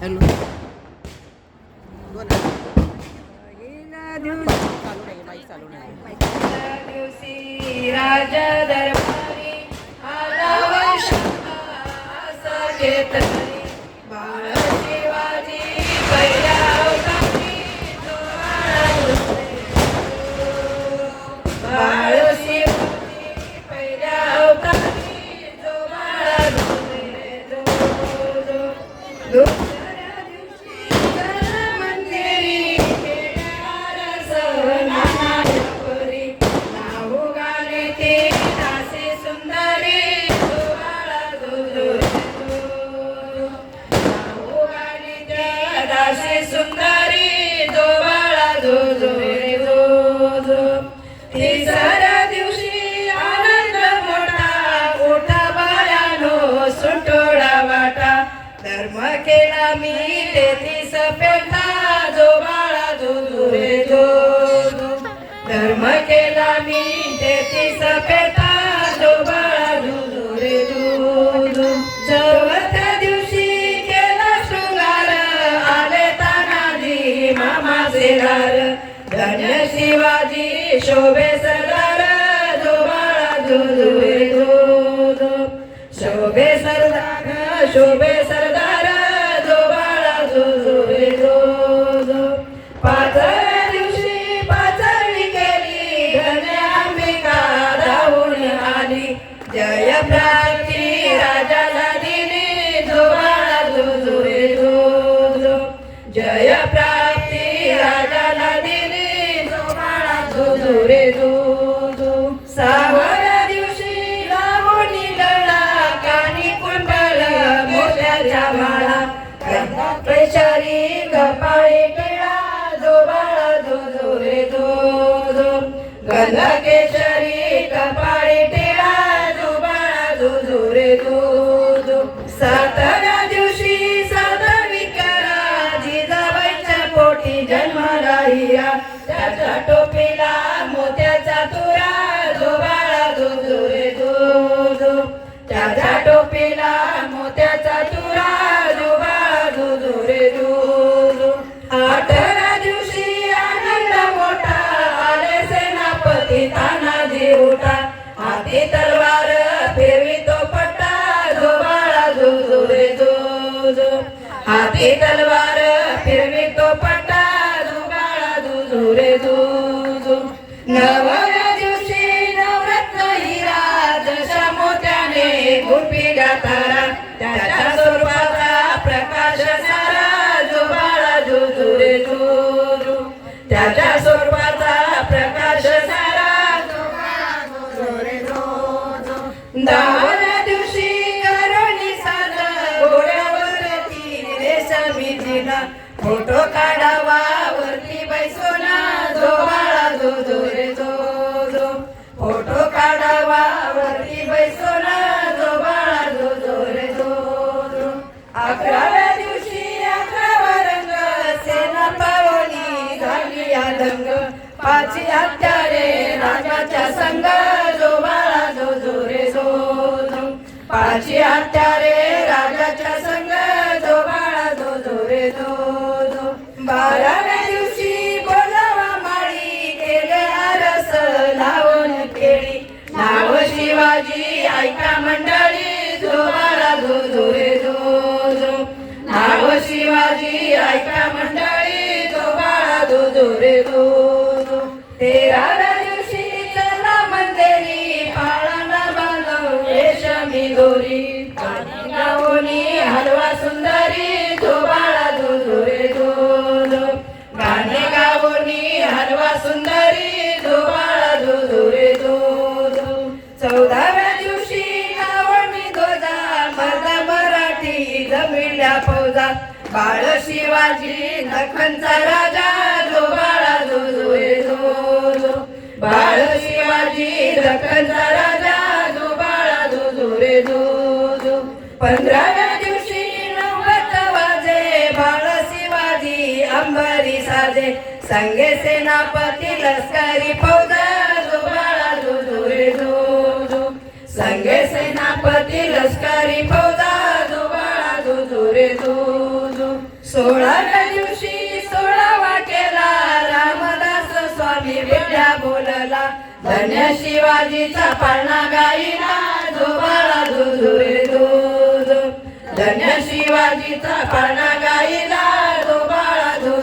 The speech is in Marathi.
हॅलो चालू नाही चालू नाही दिवशी राजा दरबारी आला असे सुंदरी जो बाळा जो जो रे जो जो. तिसऱ्या दिवशी आनंद मोठा मोठा बायानो सुटोडा वाटा धर्म केला मी तेथीस पेटा जो बाळा जो जो रे जो धर्म केला मी तेथीस पेटा तानाजी मामा धन्य शिवाजी शोभे सरदार जो बाळा जो जो जो शोभे सरदार शोभे सरदार जो बाळा जो जो जो जो पाचव्या दिवशी पाचवी केली धन्य अंबिका धावून आली. जय प्राप्ती बाळा रे दिवशी लावणी गळा कानी कुंडल मोत्याच्या माळा। केशरी कपाळी टिळा जो बाळा जो रे जो जो केशरी कपाळी टिळा जो बाळा रे जो हाती तलवार फिरवी तो पट्टा जो बाळा जो रे जो जो नवव्या दिवशी नवरत्न हिरा जशा मोत्याने गुपी तारा त्या काढावा वरती बैसोना जो बाळा जो जो रे जो जो. फोटो काढावा वरती जो बाळा जो जो रे जो जो. अकराव्या दिवशी अकरावा रंग सेना पावली झाली पाची हत्यारे राजाच्या संग जो बाळा जो जो रे जो. जो पाची राजाच्या संग ऐका मंडळी जो बाळा जो धो जो जो नाव शिवाजी ऐका मंडळी जो बाळा जो जो रे जो जो दिवशी चला मंदिरी पाळणा बांधव रेशमी गोरी कानी हलवा सुंदरी बाळ शिवाजी दखनचा राजा जो बाळा जो जो जो. बाळ शिवाजी दखनचा राजा जो बाळा जो जो रे जो जो. पंधराव्या दिवशी नवत वाजे बाळ शिवाजी अंबरी साजे. संगे सेनापती लष्करी फौजा जो बाळा जो जो रे जो जो. संगे सेनापती लष्करी धन्य शिवाजीचा पाळणा गाईला झोपाळा बाळा दूध. धन्य शिवाजीचा पाळणा गाईला झोपाळा बाळा जो